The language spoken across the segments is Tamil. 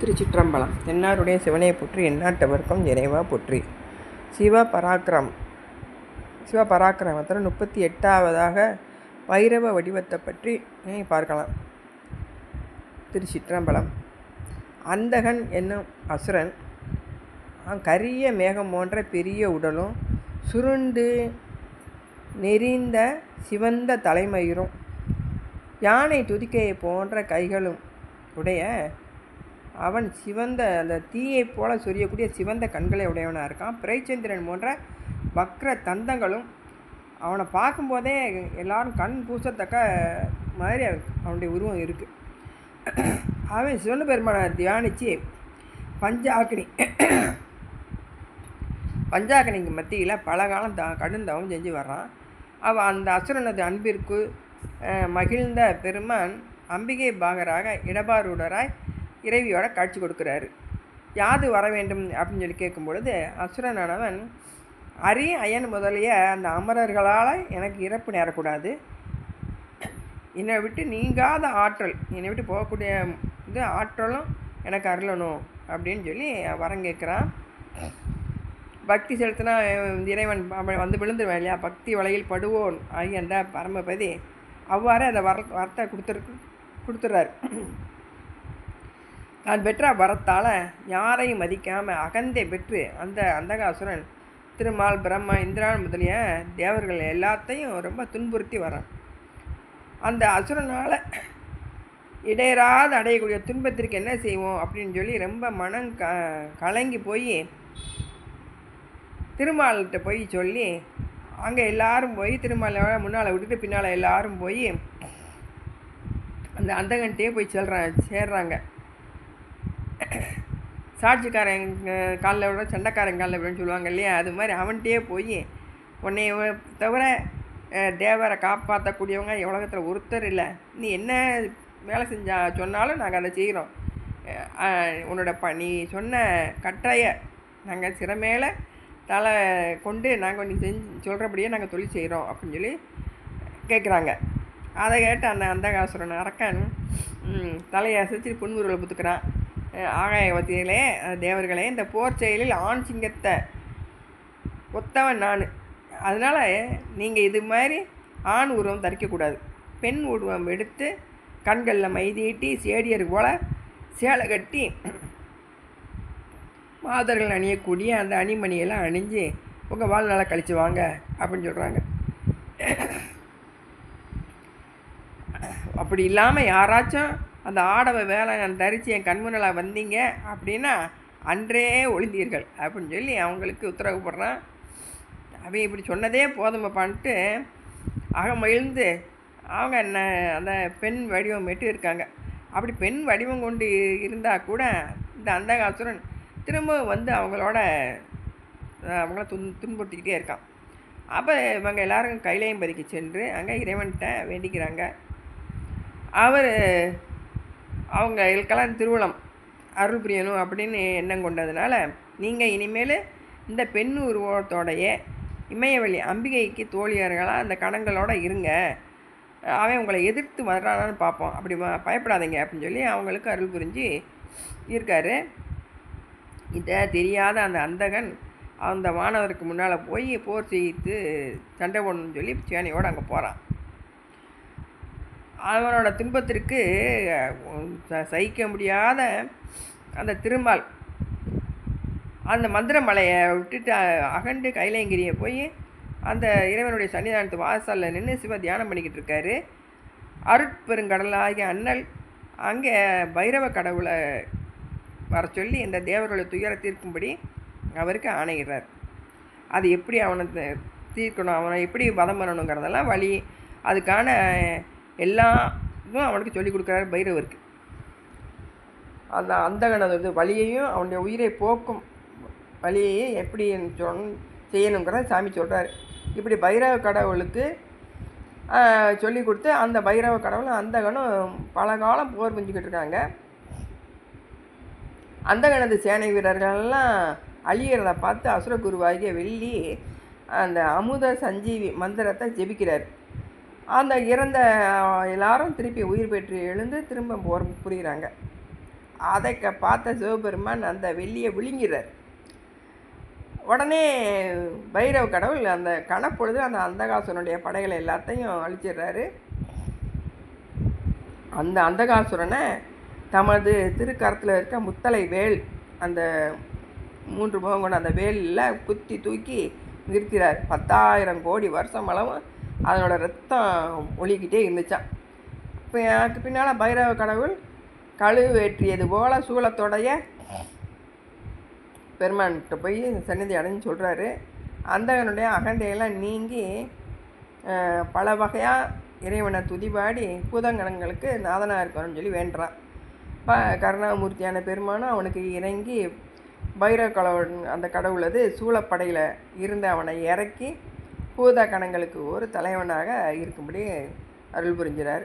திருச்சிற்றம்பலம். என்னாருடைய சிவனை போற்றி எந்நாட்டவர்க்கும் இறைவா போற்றி. சிவ பராக்கிரம் சிவ பராக்கிரமத்தில் முப்பத்தி எட்டாவதாக பைரவ வடிவத்தை பற்றி பார்க்கலாம். திருச்சிற்றம்பலம். அந்தகன் என்னும் அசுரன் கரிய மேகம் போன்ற பெரிய உடலும் சுருண்டு நெறிந்த சிவந்த தலைமயிரும் யானை துதிக்கையை போன்ற கைகளும் உடைய அவன் சிவந்த அந்த தீயைப் போல சொரியக்கூடிய சிவந்த கண்களை உடையவனாக இருக்கான். பிறைச்சந்திரன் போன்ற வக்ர தந்தங்களும் அவனை பார்க்கும்போதே எல்லாரும் கண் பூசத்தக்க மாதிரி அவனுடைய உருவம் இருக்குது அவன் சிவன பெருமானை தியானித்து பஞ்சாக்கினி பஞ்சாக்கினிக்கு மத்தியில் பல காலம் த கடுந்தவம் செஞ்சு வர்றான். அவன் அந்த அசுரனது அன்பிற்கு மகிழ்ந்த பெருமான் அம்பிகை பாகராக இடபாரூடராய் இறைவியோட காட்சி கொடுக்குறாரு. யாது வர வேண்டும் அப்படின்னு சொல்லி கேட்கும் பொழுது அசுரனானவன் அரி அயன் முதலிய அந்த அமரர்களால் எனக்கு இறப்பு நேரக்கூடாது. என்னை விட்டு நீங்காத ஆற்றல் என்னை விட்டு போகக்கூடிய இது ஆற்றலும் எனக்கு அருளணும் அப்படின்னு சொல்லி வரம் கேட்குறான். பக்தி செலுத்தினா இறைவன் வந்து விழுந்துருவேன் இல்லையா? பக்தி வலையில் படுவோன் ஆகிய அந்த பரமபதி அவ்வாறு அதை வர வரத்தை கொடுத்துருக்கு கொடுத்துட்றாரு தான் பெற்ற வரத்தால் யாரையும் மதிக்காமல் அகந்தை பெற்று அந்த அந்தகாசுரன் திருமால் பிரம்மா இந்திரான் முதலிய தேவர்கள் எல்லாத்தையும் ரொம்ப துன்புறுத்தி வரான். அந்த அசுரனால் இடையராது அடையக்கூடிய துன்பத்திற்கு என்ன செய்வோம் அப்படின்னு சொல்லி ரொம்ப மனம் க கலங்கி போய் திருமால்கிட்ட போய் சொல்லி அங்கே எல்லாரும் போய் திருமாலோட முன்னால் விட்டுட்டு பின்னால் எல்லாரும் போய் அந்த அந்தகன்ட்டே போய் செல்றாங்க சேர்றாங்க. சாட்சிக்காரன் காலில் விட சண்டைக்காரன் காலில் விடன்னு சொல்லுவாங்க இல்லையா? அது மாதிரி அவன்கிட்டயே போய் உன்னை தவிர தேவரை காப்பாற்றக்கூடியவங்க உலகத்தில் ஒருத்தர் இல்லை. நீ என்ன வேலை செஞ்சா சொன்னாலும் நாங்கள் அதை செய்கிறோம் உன்னோட ப நீ சொன்ன கட்டாய நாங்கள் சிறமேல தலை கொண்டு நாங்கள் நீ செஞ்சு சொல்கிறபடியே நாங்கள் தொழில் செய்கிறோம் அப்படின்னு சொல்லி கேட்குறாங்க அதை கேட்டு அந்த அந்தகாசுரன் அரக்கன் தலையை அசைச்சு புன்முருகளை புத்துக்கிறான் ஆகாயவத்திகளே தேவர்களே இந்த போர் செயலில் ஆண் சிங்கத்தை ஒத்தவன் நான். அதனால் நீங்கள் இது மாதிரி ஆண் உருவம் தரிக்கக்கூடாது. பெண் உருவம் எடுத்து கண்களில் மைதீட்டி சேடியர் போல் சேலை கட்டி மாதர்கள் அணியக்கூடிய அந்த அணிமணியெல்லாம் அணிஞ்சு உங்கள் வாழ்நாளை கழித்து வாங்க அப்படின்னு சொல்கிறாங்க அப்படி இல்லாமல் யாராச்சும் அந்த ஆடவை வேலை நான் தரித்து என் கண்முன்னலாக வந்தீங்க அப்படின்னா அன்றே ஒளிந்தீர்கள் அப்படின்னு சொல்லி அவங்களுக்கு உத்தரவு போடுறான். அவன் இப்படி சொன்னதே போதுமப்பான்ட்டு அகமகிழ்ந்து அவங்க என்ன அந்த பெண் வடிவம் மெட்டு இருக்காங்க. அப்படி பெண் வடிவம் கொண்டு இருந்தால் கூட இந்த அந்தகாசுரன் திரும்ப வந்து அவங்களோட அவங்கள துன் துன்புறுத்திக்கிட்டே இருக்கான். அப்போ இவங்க எல்லோரும் கையிலையும் பறிக்க சென்று அங்கே இறைவன்கிட்ட வேண்டிக்கிறாங்க. அவர் அவங்க இதுக்கெல்லாம் திருவிழம் அருள் புரியணும் அப்படின்னு எண்ணம் கொண்டதுனால நீங்கள் இனிமேல் இந்த பெண் உருவத்தோடைய இமயவழி அம்பிகைக்கு தோழியர்களாக அந்த கணங்களோட இருங்க. அவன் உங்களை எதிர்த்து வர்றானான்னு பார்ப்போம். அப்படி பயப்படாதீங்க அப்படின்னு சொல்லி அவங்களுக்கு அருள் புரிஞ்சு இருக்கார். இதை தெரியாத அந்த அந்தகன் அந்த மாணவருக்கு முன்னால் போய் போர் செய்து சண்டை போடணும்னு சொல்லி சேனையோடு அங்கே போகிறான் அவனோட துன்பத்திற்கு சகிக்க முடியாத அந்த திருமால் அந்த மந்திர மலையை விட்டுட்டு அகண்டு கைலங்கிரியை போய் அந்த இறைவனுடைய சன்னிதானத்து வாசலில் நின்று சிவ தியானம் பண்ணிக்கிட்டு இருக்காரு. அருட்பெருங்கடலாகிய அண்ணல் அங்கே பைரவ கடவுளை வர சொல்லி இந்த தேவர்களை துயர தீர்க்கும்படி அவருக்கு ஆணையிடுறார். அது எப்படி அவனை தீர்க்கணும் அவனை எப்படி வதம் பண்ணணுங்கிறதெல்லாம் வழி அதுக்கான எல்லாமும் அவனுக்கு சொல்லிக் கொடுக்குறாரு பைரவருக்கு. அந்த அந்தகனது வழியையும் அவனுடைய உயிரை போக்கும் வழியையே எப்படி சொன் செய்யணுங்கிறத சாமி சொல்கிறார் இப்படி பைரவ கடவுளுக்கு சொல்லி கொடுத்து அந்த பைரவ கடவுள் அந்தகனும் பல காலம் போர் புரிஞ்சுக்கிட்டு இருக்காங்க. அந்தகனது சேனை வீரர்கள்லாம் அழியிறதை பார்த்து அசுரகுருவாகிய வெள்ளி அந்த அமுத சஞ்சீவி மந்திரத்தை ஜெபிக்கிறார். அந்த இறந்த எல்லாரும் திருப்பி உயிர் பெற்று எழுந்து திரும்ப போர் புரிகிறாங்க அதை க பார்த்த சிவபெருமான் அந்த வெள்ளியை விழுங்கிறார். உடனே பைரவ கடவுள் அந்த கணப்பொழுது அந்த அந்தகாசுரனுடைய படைகளை எல்லாத்தையும் அழிச்சிடுறாரு. அந்த அந்தகாசுரனை தமது திருக்கரத்தில் இருக்க முத்தலை வேல் அந்த மூன்று முகம் கொண்ட அந்த வேலில் குத்தி தூக்கி நிறுத்திறார். பத்தாயிரம் கோடி வருஷம் அளவும் அதனோட ரத்தம் ஒழிக்கிட்டே இருந்துச்சான் இப்போ எனக்கு பின்னால் பைரவ கடவுள் கழுவு வேற்றியது போல சூளத்தோடைய பெருமான்கிட்ட போய் சன்னிதி அடைஞ்சு சொல்கிறாரு அந்தகனுடைய அகண்டையெல்லாம் நீங்கி பல வகையாக இறைவனை துதிபாடி பூதங்கணங்களுக்கு நாதனாக இருக்கணும்னு சொல்லி வேண்டுறான். இப்போ கருணாமூர்த்தியான பெருமானும் அவனுக்கு இறங்கி பைரவ கடவுள் அந்த கடவுளது சூளப்படையில் இருந்து அவனை இறக்கி பூதா கணங்களுக்கு ஒரு தலைவனாக இருக்கும்படி அருள் புரிஞ்சிறார்.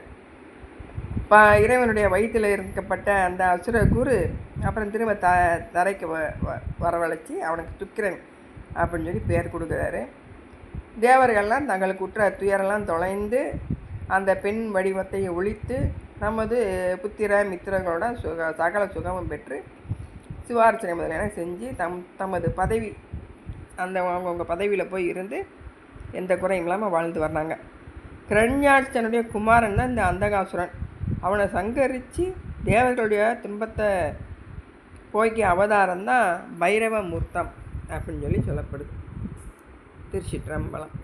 ப இறைவனுடைய வயிற்றில் இருக்கப்பட்ட அந்த அசுர குரு அப்புறம் திரும்ப த தரைக்கு வ வ- வரவழைச்சி அவனுக்கு துக்கிரன் அப்படின்னு சொல்லி பேர் கொடுக்குறாரு. தேவர்கள்லாம் தங்களுக்கு உற்ற துயரெல்லாம் தொலைந்து அந்த பெண் வடிவத்தை ஒழித்து நமது புத்திர மித்திரங்களோட சுக சகல சுகமும் பெற்று சிவார்ச்சனை முதலியன செஞ்சு தம் தமது பதவி அந்த அவங்கவுங்க பதவியில் போய் இருந்து எந்த குறையும் இல்லாமல் வாழ்ந்து வர்றாங்க. கிரண்யாட்சனுடைய குமாரன் தான் இந்த அந்தகாசுரன். அவனை சங்கரித்து தேவர்களுடைய துன்பத்தை போய்க்கு அவதாரம் தான் பைரவ மூர்த்தம் அப்படின்னு சொல்லி சொல்லப்படுது. திருச்சிற்றம்பலம்.